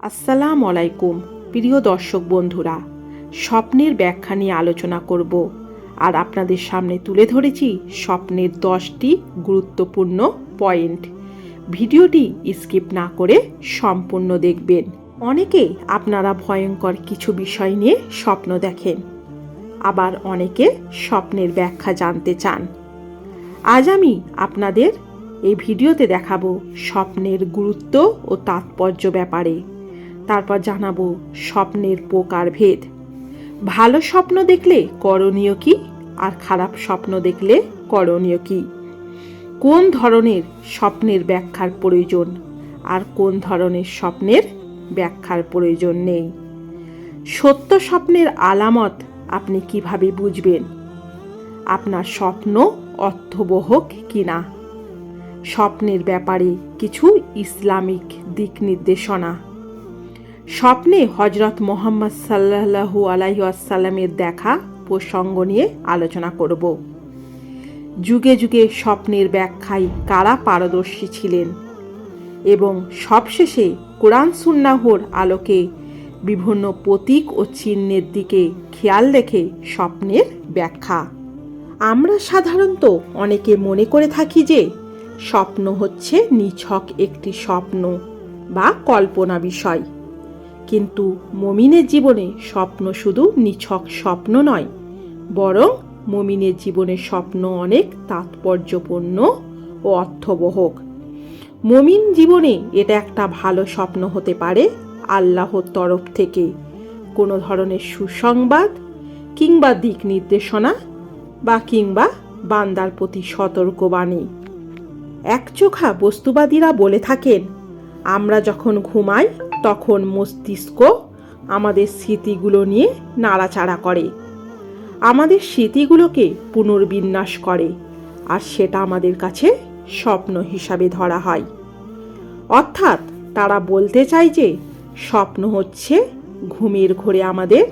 আসসালাম আলাইকুম, প্রিয় দর্শক বন্ধুরা। স্বপ্নের ব্যাখ্যা নিয়ে আলোচনা করব। আর আপনাদের সামনে তুলে ধরেছি স্বপ্নের দশটি গুরুত্বপূর্ণ পয়েন্ট। ভিডিওটি স্কিপ না করে সম্পূর্ণ দেখবেন। অনেকে আপনারা ভয়ঙ্কর কিছু বিষয় নিয়ে স্বপ্ন দেখেন। আবার অনেকে স্বপ্নের ব্যাখ্যা জানতে চান। আজ আমি আপনাদের এই ভিডিওতে দেখাবো স্বপ্নের গুরুত্ব ও তাৎপর্য ব্যাপারে। তারপর জানাব স্বপ্নের প্রকারভেদ ভালো স্বপ্ন দেখলে করণীয় কি? আর খারাপ স্বপ্ন দেখলে করণীয় কি? কোন ধরনের স্বপ্নের ব্যাখ্যার প্রয়োজন? আর কোন ধরনের স্বপ্নের ব্যাখ্যার প্রয়োজন নেই? সত্য স্বপ্নের আলামত আপনি কীভাবে বুঝবেন? আপনার স্বপ্ন অর্থবহক কিনা? স্বপ্নের ব্যাপারে কিছু ইসলামিক দিক নির্দেশনা। স্বপ্নে হজরত মোহাম্মদ সাল্লাহু আলাইসাল্লামের দেখা, প্রসঙ্গ নিয়ে আলোচনা করব। যুগে যুগে স্বপ্নের ব্যাখ্যায় কারা পারদর্শী ছিলেন এবং সবশেষে কোরআন সুন্নাহর আলোকে বিভিন্ন প্রতীক ও চিহ্নের দিকে খেয়াল রেখে স্বপ্নের ব্যাখ্যা। আমরা সাধারণত অনেকে মনে করে থাকি যে স্বপ্ন হচ্ছে নিছক একটি স্বপ্ন বা কল্পনা বিষয়। কিন্তু মমিনের জীবনে স্বপ্ন শুধু নিছক স্বপ্ন নয়, বরং মমিনের জীবনে স্বপ্ন অনেক তাৎপর্যপূর্ণ ও অর্থবহক মমিন জীবনে এটা একটা ভালো স্বপ্ন হতে পারে আল্লাহর তরফ থেকে। কোনো ধরনের সুসংবাদ কিংবা দিক নির্দেশনা বা কিংবা বান্দার প্রতি সতর্কবাণী। একচোখা বস্তুবাদীরা বলে থাকেন আমরা যখন ঘুমাই, তখন মস্তিষ্ক আমাদের স্মৃতিগুলো নিয়ে নাড়াচাড়া করে। আমাদের স্মৃতিগুলোকে পুনর্বিন্যাস করে আর সেটা আমাদের কাছে স্বপ্ন হিসাবে ধরা হয়। অর্থাৎ তারা বলতে চায় যে, স্বপ্ন হচ্ছে ঘুমের ঘোরে আমাদের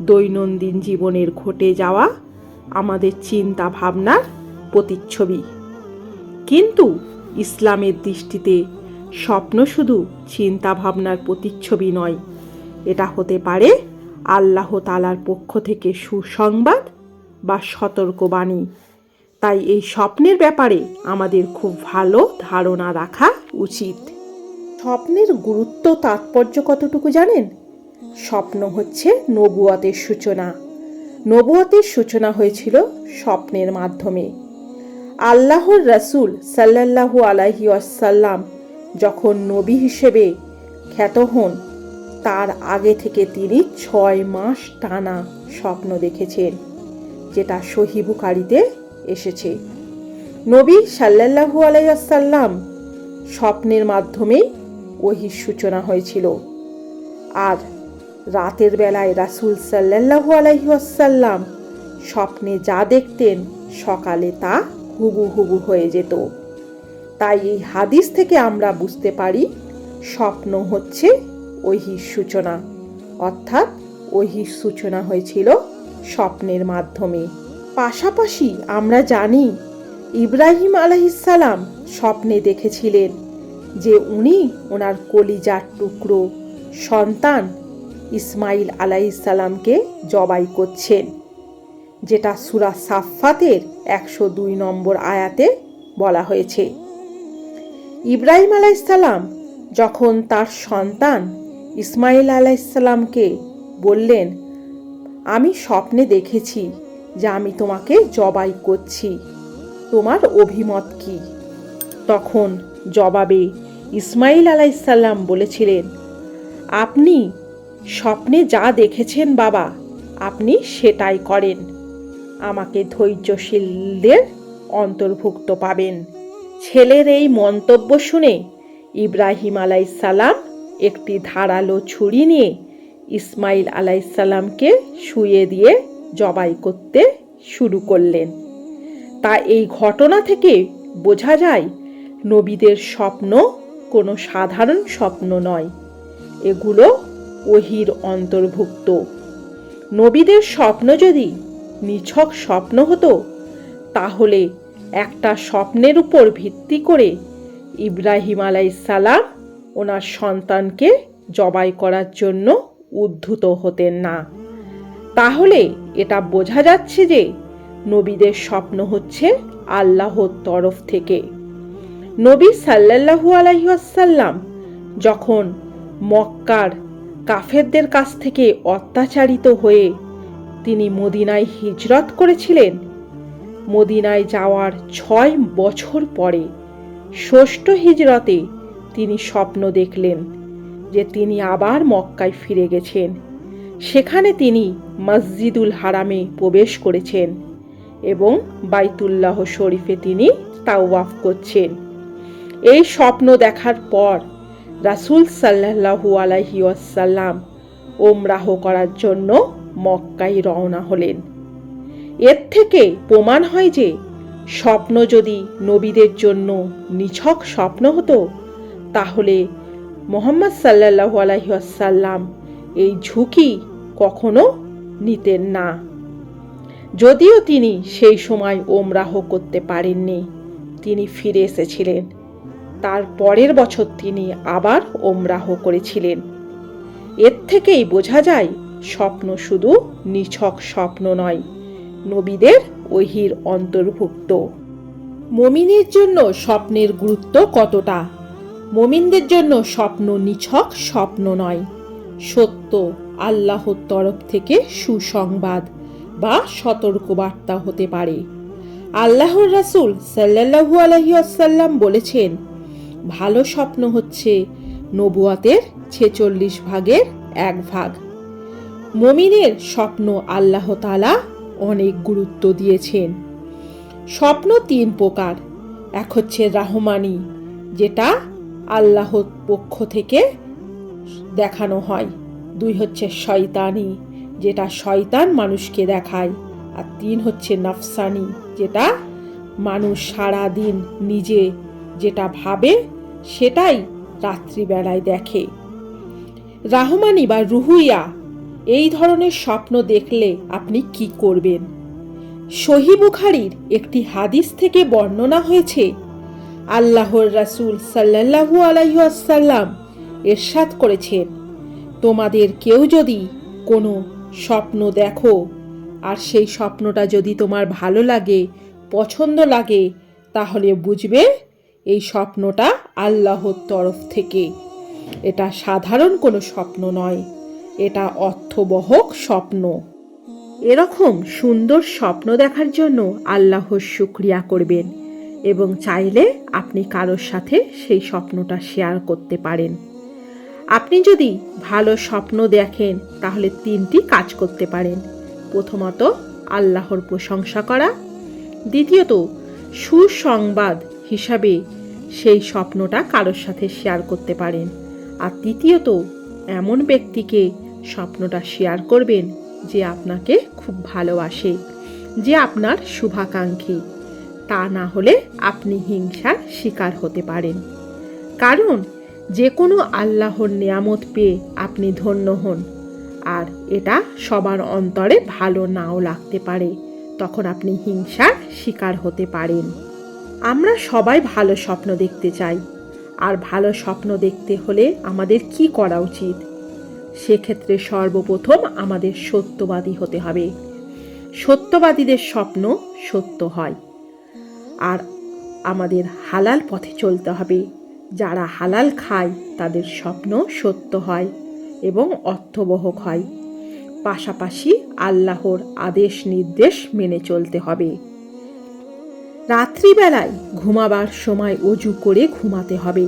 দৈনন্দিন জীবনের ঘটে যাওয়া আমাদের চিন্তা ভাবনার প্রতিচ্ছবি। কিন্তু ইসলামের দৃষ্টিতে স্বপ্ন শুধু চিন্তা ভাবনার প্রতিচ্ছবি নয়। এটা হতে পারে আল্লাহ তালার পক্ষ থেকে সুসংবাদ বা সতর্কবাণী। তাই এই স্বপ্নের ব্যাপারে আমাদের খুব ভালো ধারণা রাখা উচিত। স্বপ্নের গুরুত্ব তাৎপর্য কতটুকু জানেন? স্বপ্ন হচ্ছে নবুয়াতের সূচনা। নবুয়াতের সূচনা হয়েছিল স্বপ্নের মাধ্যমে। আল্লাহর রাসুল সাল্লাল্লাহু আলাহি আসাল্লাম যখন নবী হিসেবে খ্যাত হন, তার আগে থেকে তিনি ছয় মাস টানা স্বপ্ন দেখেছেন, যেটা সহিবুকারিতে এসেছে। নবী সাল্লাল্লাহু আলাইসাল্লাম স্বপ্নের মাধ্যমেই ওহির সূচনা হয়েছিল। আর রাতের বেলায় রাসুল সাল্লাল্লাহু আলাইসাল্লাম স্বপ্নে যা দেখতেন, সকালে তা হুবু হুবু হয়ে যেত। তাই এই হাদিস থেকে আমরা বুঝতে পারি, স্বপ্ন হচ্ছে ঐহির সূচনা। অর্থাৎ ঐহির সূচনা হয়েছিল স্বপ্নের মাধ্যমে। পাশাপাশি আমরা জানি, ইব্রাহিম আলাইসালাম স্বপ্নে দেখেছিলেন যে উনি ওনার কলিজার টুকরো সন্তান ইসমাইল আলাইসালামকে জবাই করছেন, যেটা সুরা সাফাতের একশো দুই নম্বর আয়াতে বলা হয়েছে। ইব্রাহিম আলাইসাল্লাম যখন তার সন্তান ইসমাইল আলাইসাল্লামকে বললেন, আমি স্বপ্নে দেখেছি যে আমি তোমাকে জবাই করছি। তোমার অভিমত কি? তখন জবাবে ইসমাইল আলাইসাল্লাম বলেছিলেন, আপনি স্বপ্নে যা দেখেছেন বাবা, আপনি সেটাই করেন। আমাকে ধৈর্যশীলদের অন্তর্ভুক্ত পাবেন। ছেলের এই মন্তব্য শুনে ইব্রাহিম আলাইসাল্লাম একটি ধারালো ছুরি নিয়ে ইসমাইল আলাইসাল্লামকে শুয়ে দিয়ে জবাই করতে শুরু করলেন। তা এই ঘটনা থেকে বোঝা যায়, নবীদের স্বপ্ন কোনো সাধারণ স্বপ্ন নয়। এগুলো ওহির অন্তর্ভুক্ত। নবীদের স্বপ্ন যদি নিছক স্বপ্ন হতো, তাহলে একটা স্বপ্নের উপর ভিত্তি করে ইব্রাহিম আলাইসালাম ওনার সন্তানকে জবাই করার জন্য উদ্ধুত হতেন না। তাহলে এটা বোঝা যাচ্ছে যে নবীদের স্বপ্ন হচ্ছে আল্লাহর তরফ থেকে। নবী সাল্লাল্লাহু আলাইসাল্লাম যখন মক্কার কাফেরদের কাছ থেকে অত্যাচারিত হয়ে তিনি মদিনায় হিজরত করেছিলেন মদিনায় যাওয়ার ছয় বছর পরে ষষ্ঠ হিজরতে তিনি স্বপ্ন দেখলেন যে তিনি আবার মক্কায় ফিরে গেছেন। সেখানে তিনি মসজিদুল হারামে প্রবেশ করেছেন এবং বাইতুল্লাহ শরীফে তিনি তাওয়াফ করছেন। এই স্বপ্ন দেখার পর রাসুল সাল্লাহু আলাহি ওয়াসাল্লাম ওমরাহ করার জন্য মক্কায় রওনা হলেন। এর থেকে প্রমাণ হয় যে স্বপ্ন যদি নবীদের জন্য নিছক স্বপ্ন হতো, তাহলে মোহাম্মদ সাল্লাহু আলহিহাসাল্লাম এই ঝুঁকি কখনো নিতেন না। যদিও তিনি সেই সময় ওমরাহ করতে পারেননি, তিনি ফিরে এসেছিলেন। তার পরের বছর তিনি আবার ওমরাহ করেছিলেন। এর থেকেই বোঝা যায়, স্বপ্ন শুধু নিছক স্বপ্ন নয়। নবীদের ওহির অন্তর্ভুক্ত। মমিনের জন্য স্বপ্নের গুরুত্ব কতটা? মমিনদের জন্য স্বপ্ন নিছক স্বপ্ন নয়। সত্য আল্লাহর তরফ থেকে সুসংবাদ বা সতর্কবার্তা হতে পারে। আল্লাহর রাসুল সাল্লাহু আলহিউসাল্লাম বলেছেন, ভালো স্বপ্ন হচ্ছে নবুয়াতের ছেচল্লিশ ভাগের এক ভাগ। মমিনের স্বপ্ন আল্লাহ তালা অনেক গুরুত্ব দিয়েছেন। স্বপ্ন তিন প্রকার। এক হচ্ছে রাহমানি, যেটা আল্লাহর পক্ষ থেকে দেখানো হয়। দুই হচ্ছে শয়তানি, যেটা শয়তান মানুষকে দেখায়। আর তিন হচ্ছে নফসানি, যেটা মানুষ সারা দিন নিজে যেটা ভাবে সেটাই রাত্রিবেলায় দেখে। রাহমানি বা রুহুইয়া এই ধরনের স্বপ্ন দেখলে আপনি কি করবেন? সহি বুখারির একটি হাদিস থেকে বর্ণনা হয়েছে, আল্লাহর রাসুল সাল্লাহু আলাইসাল্লাম এরশাদ করেছেন, তোমাদের কেউ যদি কোনো স্বপ্ন দেখো, আর সেই স্বপ্নটা যদি তোমার ভালো লাগে, পছন্দ লাগে, তাহলে বুঝবে এই স্বপ্নটা আল্লাহর তরফ থেকে। এটা সাধারণ কোনো স্বপ্ন নয়। এটা অর্থবহক স্বপ্ন। এরকম সুন্দর স্বপ্ন দেখার জন্য আল্লাহর শুক্রিয়া করবেন এবং চাইলে আপনি কারোর সাথে সেই স্বপ্নটা শেয়ার করতে পারেন। আপনি যদি ভালো স্বপ্ন দেখেন, তাহলে তিনটি কাজ করতে পারেন। প্রথমত, আল্লাহর প্রশংসা করা। দ্বিতীয়ত, সুসংবাদ হিসাবে সেই স্বপ্নটা কারোর সাথে শেয়ার করতে পারেন। আর তৃতীয়ত, এমন ব্যক্তিকে স্বপ্নটা শেয়ার করবেন যে আপনাকে খুব ভালোবাসে, যে আপনার শুভাকাঙ্ক্ষী। তা না হলে আপনি হিংসার শিকার হতে পারেন। কারণ যে কোনো আল্লাহর নিয়ামত পেয়ে আপনি ধন্য হন, আর এটা সবার অন্তরে ভালো নাও লাগতে পারে, তখন আপনি হিংসার শিকার হতে পারেন। আমরা সবাই ভালো স্বপ্ন দেখতে চাই, আর ভালো স্বপ্ন দেখতে হলে আমাদের কি করা উচিত? সেক্ষেত্রে সর্বপ্রথম আমাদের সত্যবাদী হতে হবে। সত্যবাদীদের স্বপ্ন সত্য হয়। আর আমাদের হালাল পথে চলতে হবে। যারা হালাল খায়, তাদের স্বপ্ন সত্য হয় এবং অর্থবহক হয়। পাশাপাশি আল্লাহর আদেশ নির্দেশ মেনে চলতে হবে। রাত্রিবেলায় ঘুমাবার সময় অজু করে ঘুমাতে হবে।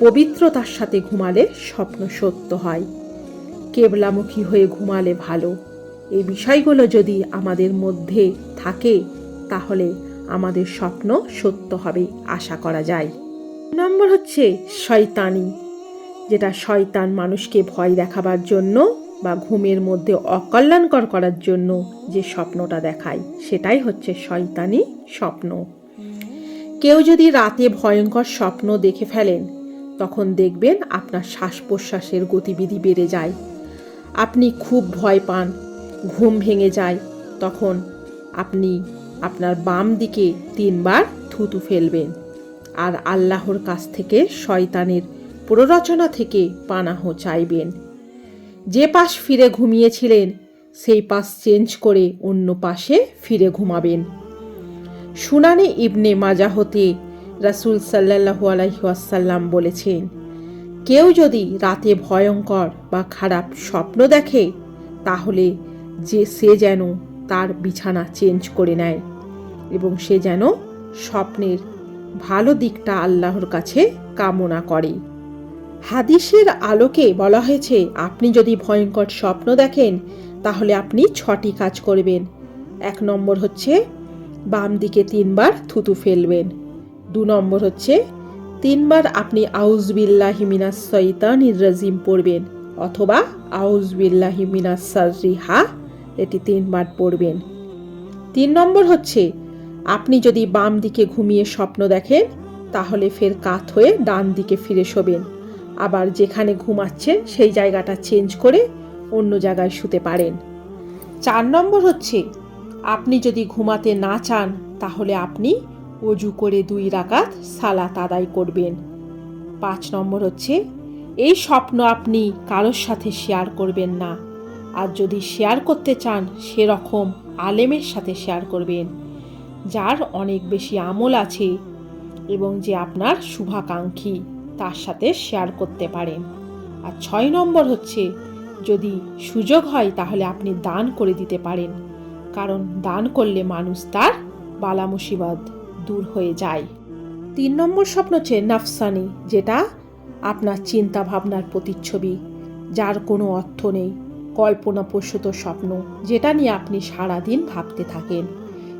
পবিত্রতার সাথে ঘুমালে স্বপ্ন সত্য হয়। কেবলামুখী হয়ে ঘুমালে ভালো। এই বিষয়গুলো যদি আমাদের মধ্যে থাকে, তাহলে আমাদের স্বপ্ন সত্য হবে, আশা করা যায়। নম্বর হচ্ছে শয়তানি, যেটা শয়তান মানুষকে ভয় দেখাবার জন্য বা ঘুমের মধ্যে অকল্যাণকর করার জন্য যে স্বপ্নটা দেখায়, সেটাই হচ্ছে শয়তানি স্বপ্ন। কেউ যদি রাতে ভয়ঙ্কর স্বপ্ন দেখে ফেলেন, তখন দেখবেন আপনার শ্বাস প্রশ্বাসের গতিবিধি বেড়ে যায়। আপনি খুব ভয় পান। ঘুম ভেঙে যায়। তখন আপনি আপনার বাম দিকে তিনবার থুতু ফেলবেন। আর আল্লাহর কাছ থেকে শয়তানের প্ররোচনা থেকে পানাহ চাইবেন। যে পাশ ফিরে ঘুমিয়েছিলেন, সেই পাশ চেঞ্জ করে অন্য পাশে ফিরে ঘুমাবেন। শুনানি ইবনে মাজা হতে রাসুল সাল্লাহু আলাইসাল্লাম বলেছেন কেউ যদি রাতে ভয়ঙ্কর বা খারাপ স্বপ্ন দেখে, তাহলে যে সে যেন তার বিছানা চেঞ্জ করে নেয় এবং সে যেন স্বপ্নের ভালো দিকটা আল্লাহর কাছে কামনা করে। হাদিসের আলোকে বলা হয়েছে, আপনি যদি ভয়ঙ্কর স্বপ্ন দেখেন, তাহলে আপনি ছটি কাজ করবেন। এক নম্বর হচ্ছে বাম দিকে তিনবার থুতু ফেলবেন। দু নম্বর হচ্ছে তিনবার আপনি আউজবিল্লাহি মিনাস সৈতান রাজিম পড়বেন অথবা আউজবিল্লাহি মিনাস সারিহা এটি তিনবার পড়বেন। তিন নম্বর হচ্ছে, আপনি যদি বাম দিকে ঘুমিয়ে স্বপ্ন দেখেন, তাহলে ফের কাত হয়ে ডান দিকে ফিরে শোবেন। আবার যেখানে ঘুমাচ্ছেন সেই জায়গাটা চেঞ্জ করে অন্য জায়গায় শুতে পারেন। চার নম্বর হচ্ছে, আপনি যদি ঘুমাতে না চান, তাহলে আপনি অজু করে দুই রাকাত সালাত আদায় করবেন। পাঁচ নম্বর হচ্ছে, এই স্বপ্ন আপনি কারোর সাথে শেয়ার করবেন না। আর যদি শেয়ার করতে চান, সেরকম আলেমের সাথে শেয়ার করবেন, যার অনেক বেশি আমল আছে এবং যে আপনার শুভাকাঙ্ক্ষী, তার সাথে শেয়ার করতে পারেন। আর ছয় নম্বর হচ্ছে, যদি সুযোগ হয়, তাহলে আপনি দান করে দিতে পারেন, কারণ দান করলে মানুষ তার বালা মুসিবত দূর হয়ে যায়। তিন নম্বর স্বপ্ন হচ্ছে নাফসানি, যেটা আপনার চিন্তা ভাবনার প্রতিচ্ছবি, যার কোনো অর্থ নেই। কল্পনাপ্রসূত স্বপ্ন, যেটা নিয়ে আপনি সারাদিন ভাবতে থাকেন।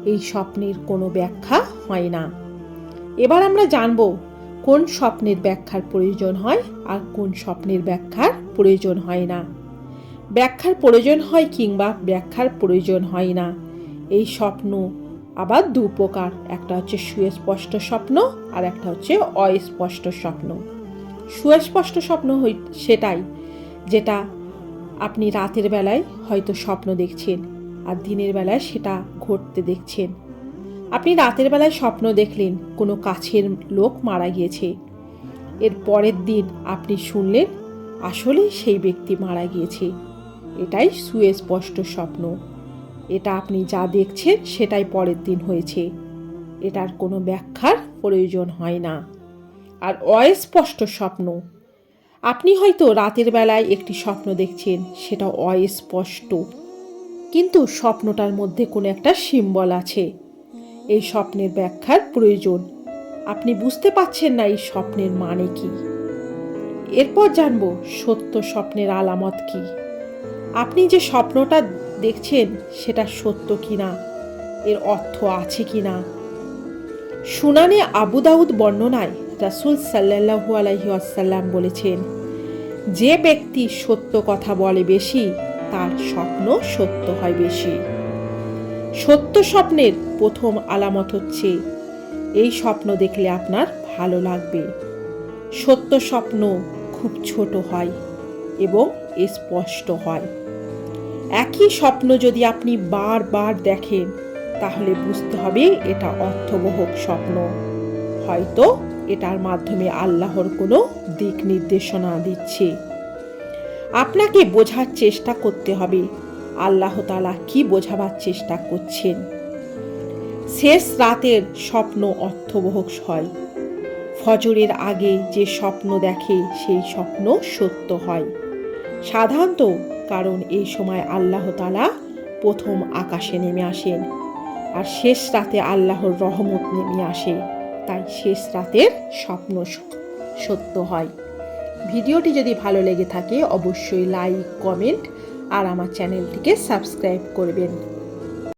এই স্বপ্নের কোনো ব্যাখ্যা হয় না। এবার আমরা জানব, কোন স্বপ্নের ব্যাখ্যার প্রয়োজন হয় আর কোন স্বপ্নের ব্যাখ্যার প্রয়োজন হয় না। ব্যাখ্যার প্রয়োজন হয় কিংবা ব্যাখ্যার প্রয়োজন হয় না। এই স্বপ্ন আবার দু প্রকার, একটা হচ্ছে সুস্পষ্ট স্বপ্ন আর একটা হচ্ছে অস্পষ্ট স্বপ্ন। সুস্পষ্ট স্বপ্ন হই, সেটাই যেটা আপনি রাতের বেলায় হয়তো স্বপ্ন দেখছেন আর দিনের বেলায় সেটা ঘটতে দেখছেন। আপনি রাতের বেলায় স্বপ্ন দেখলেন, কোনো কাছের লোক মারা গিয়েছে। এর পরের দিন আপনি শুনলেন আসলে সেই ব্যক্তি মারা গিয়েছে। এটাই সুস্পষ্ট স্বপ্ন। এটা আপনি যা দেখছেন সেটাই পরের দিন হয়েছে। এটার কোনো ব্যাখ্যার প্রয়োজন হয় না। আর অস্পষ্ট স্বপ্ন। আপনি হয়তো রাতের বেলায় একটি স্বপ্ন দেখছেন, সেটা অস্পষ্ট। কিন্তু স্বপ্নটার মধ্যে কোনো একটা সিম্বল আছে। এই স্বপ্নের ব্যাখ্যার প্রয়োজন। আপনি বুঝতে পাচ্ছেন না এই স্বপ্নের মানে কি। এরপর জানব সত্য স্বপ্নের আলামত কি। আপনি যে স্বপ্নটা দেখছেন সেটা সত্য কিনা? এর অর্থ আছে কিনা? সুনানে আবু দাউদ বর্ণনায় রাসুল সাল্লাহু আলাইহি আসাল্লাম বলেছেন, যে ব্যক্তি সত্য কথা বলে বেশি, তার স্বপ্ন সত্য হয় বেশি। সত্য স্বপ্নের প্রথম আলামত হচ্ছে, এই স্বপ্ন দেখলে আপনার ভালো লাগবে। সত্য স্বপ্ন খুব ছোট হয় এবং স্পষ্ট হয়। একই স্বপ্ন যদি আপনি বারবার দেখেন, তাহলে বুঝতে হবে এটা অর্থবহক স্বপ্ন। হয়তো এটার মাধ্যমে আল্লাহর কোনো দিক নির্দেশনা দিচ্ছে। আপনাকে বোঝার চেষ্টা করতে হবে। আল্লাহ তালা কি বোঝাবার চেষ্টা করছেন? শেষ রাতের স্বপ্ন অর্থবহক হয়। ফজরের আগে যে স্বপ্ন দেখে, সেই স্বপ্ন সত্য হয়। সাধারণত কারণ এই সময় আল্লাহ তালা প্রথম আকাশে নেমে আসেন আর শেষ রাতে আল্লাহর রহমত নেমে আসে। তাই শেষ রাতের স্বপ্ন সত্য হয়। ভিডিওটি যদি ভালো লেগে থাকে, অবশ্যই লাইক, কমেন্ট আর আমার চ্যানেলটিকে সাবস্ক্রাইব করবেন।